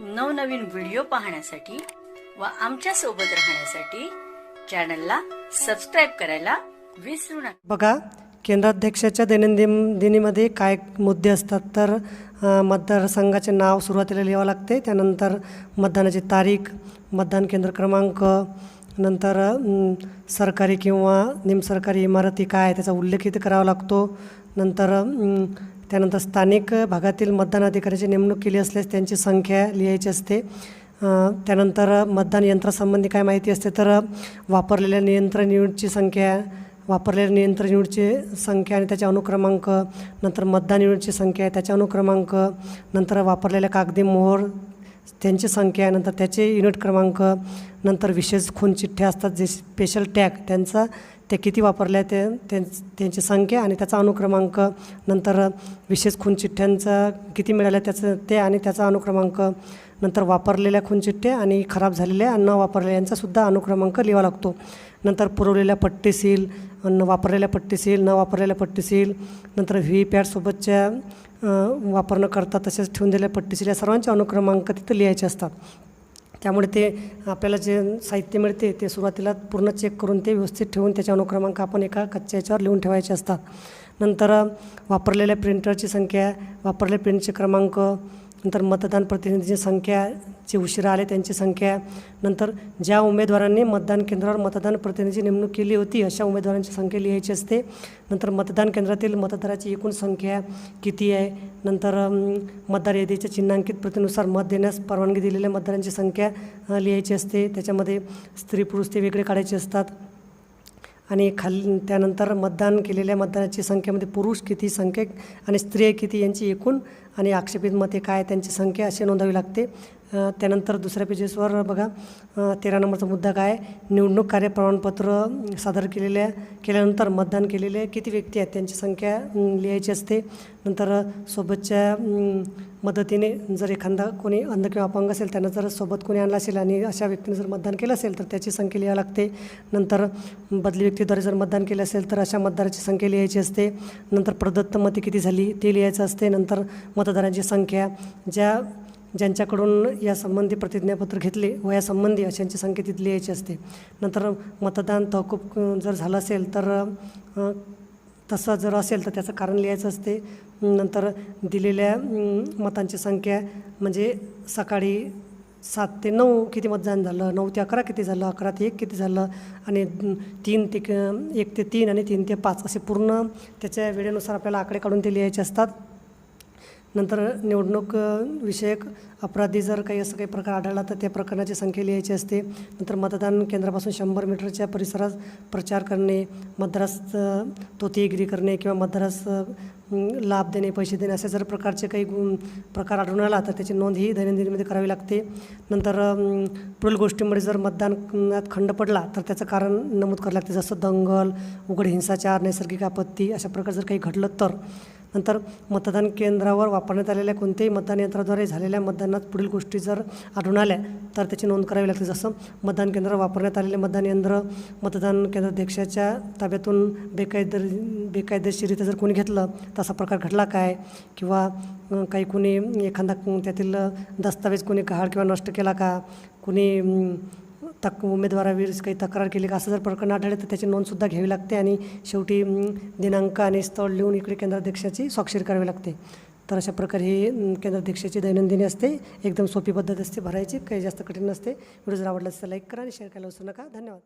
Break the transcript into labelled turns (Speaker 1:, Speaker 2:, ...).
Speaker 1: नवनवीन व्हिडिओ पाहण्यासाठी व आमच्यासोबत राहण्यासाठी चॅनलला सबस्क्राईब करायला विसरू नका.
Speaker 2: बघा केंद्राध्यक्षाच्या दैनंदिन दिनीमध्ये काय मुद्दे असतात तर मतदारसंघाचे नाव सुरुवातीला लिहावं लागते त्यानंतर मतदानाची तारीख मतदान केंद्र क्रमांक नंतर सरकारी किंवा निमसरकारी इमारती काय त्याचा उल्लेख इथे करावा लागतो नंतर त्यानंतर स्थानिक भागातील मतदान अधिकाऱ्याची नेमणूक केली असल्यास त्यांची संख्या लिहायची असते. त्यानंतर मतदान यंत्रासंबंधी काय माहिती असते तर वापरलेल्या नियंत्रण युनिटची संख्या वापरलेल्या नियंत्रण युनिटची संख्या आणि त्याचे अनुक्रमांक नंतर मतदान युनिटची संख्या त्याचे अनुक्रमांक नंतर वापरलेल्या कागदी मोहर त्यांची संख्या नंतर त्याचे युनिट क्रमांक नंतर विशेष खून चिठ्ठ्या असतात जे स्पेशल टॅग त्यांचा ते किती वापरल्या ते त्यांची संख्या आणि त्याचा अनुक्रमांक नंतर विशेष खून चिठ्ठ्यांचं किती मिळाल्या त्याचं ते आणि त्याचा अनुक्रमांक नंतर वापरलेल्या खूनचिठ्ठ्या आणि खराब झालेल्या आणि न वापरलेल्या यांचासुद्धा अनुक्रमांक लिहावा लागतो. नंतर पुरवलेल्या पट्टीसील न वापरलेल्या पट्टीसील न वापरलेल्या पट्टीसील नंतर व्ही पॅडसोबतच्या वापर न करता तसेच ठेवून दिलेल्या पट्टीसील या सर्वांचे अनुक्रमांक तिथं लिहायचे असतात. त्यामुळे ते आपल्याला जे साहित्य मिळते ते सुरुवातीला पूर्ण चेक करून ते व्यवस्थित ठेवून त्याचे अनुक्रमांक आपण एका कच्च्या याच्यावर लिहून ठेवायचे असतात. नंतर वापरलेल्या प्रिंटरची संख्या वापरलेल्या प्रिंटचे क्रमांक नंतर मतदान प्रतिनिधीची संख्या जे उशिरा आले त्यांची संख्या नंतर ज्या उमेदवारांनी मतदान केंद्रावर मतदान प्रतिनिधीची नेमणूक केली होती अशा उमेदवारांची संख्या लिहायची असते. नंतर मतदान केंद्रातील मतदाराची एकूण संख्या किती आहे? नंतर मतदार यादीच्या चिन्हांकित प्रतीनुसार मत देण्यास परवानगी दिलेल्या मतदारांची संख्या लिहायची असते. त्याच्यामध्ये स्त्री पुरुष ते वेगळे काढायचे असतात. आणि खाली त्यानंतर मतदान केलेल्या मतदानाची संख्येमध्ये पुरुष किती संख्येक आणि स्त्रिया किती यांची एकूण आणि आक्षेपित मते काय त्यांची संख्या अशी नोंदावी लागते. त्यानंतर दुसऱ्या पेजेसवर बघा. तेरा नंबरचा मुद्दा काय निवडणूक कार्य प्रमाणपत्र सादर केलेल्या केल्यानंतर मतदान केलेले किती व्यक्ती आहेत? त्यांची संख्या लिहायची असते. नंतर सोबतच्या मदतीने जर एखादा कोणी अंध किंवा अपंग असेल त्यांना जर सोबत कोणी आणलं असेल आणि अशा व्यक्तीने जर मतदान केलं असेल तर त्याची संख्या लिहावी लागते. नंतर बदली व्यक्तीद्वारे जर मतदान केलं असेल तर अशा मतदाराची संख्या लिहायची असते. नंतर प्रदत्त मते किती झाली ते लिहायचं असते. नंतर मतदारांची संख्या ज्या ज्यांच्याकडून यासंबंधी प्रतिज्ञापत्र घेतले वयासंबंधी अशांची संख्या तिथे लिहायची असते. नंतर मतदान तहकूब जर झालं असेल तर तसं जर असेल तर त्याचं कारण लिहायचं असते. नंतर दिलेल्या मतांची संख्या म्हणजे सकाळी सात ते नऊ किती मतदान झालं नऊ ते अकरा किती झालं अकरा ते एक किती झालं आणि तीन ते क- एक ते तीन आणि तीन ते पाच असे पूर्ण त्याच्या वेळेनुसार आपल्याला आकडे काढून ते लिहायचे असतात. नंतर निवडणूक विषयक अपराधी जर काही असं काही प्रकार आढळला तर त्या प्रकरणाची संख्या लिहायची असते. नंतर मतदान केंद्रापासून शंभर मीटरच्या परिसरात प्रचार करणे मद्रास तोतीगिरी करणे किंवा मद्रास लाभ देणे पैसे देणे असे जर प्रकारचे काही प्रकार आढळून आला तर त्याची नोंद ही दैनंदिनीमध्ये करावी लागते. नंतर पुढील गोष्टीमुळे जर मतदानात खंड पडला तर त्याचं कारण नमूद करावं लागते. जसं दंगल उघड हिंसाचार नैसर्गिक आपत्ती अशा प्रकारे जर काही घडलं तर. नंतर मतदान केंद्रावर वापरण्यात आलेल्या कोणत्याही मतदान यंत्राद्वारे झालेल्या मतदानात पुढील गोष्टी जर आढळून आल्या तर त्याची नोंद करावी लागते. जसं मतदान केंद्रावर वापरण्यात आलेले मतदान यंत्र मतदान केंद्राध्यक्षाच्या ताब्यातून बेकायदर बेकायदेशीरित्या जर कोणी घेतलं तर असा प्रकार घडला काय? किंवा काही कोणी एखादा त्यातील दस्तावेज कोणी गहाळ किंवा नष्ट केला का? कोणी तक उमेदवाराविरुद्ध काही तक्रार केली का? असं जर प्रकरण आढळलं तर त्याची नोंदसुद्धा घ्यावी लागते आणि शेवटी दिनांक आणि स्थळ लिहून इकडे केंद्राध्यक्षाची स्वाक्षरी करावी लागते. तर अशा प्रकारे ही केंद्राध्यक्षाची दैनंदिनी असते एकदम सोपी पद्धत असते भरायची काही जास्त कठीण नसते. व्हिडिओ जर आवडला तर लाईक करा आणि शेअर करायला विसरू नका. धन्यवाद.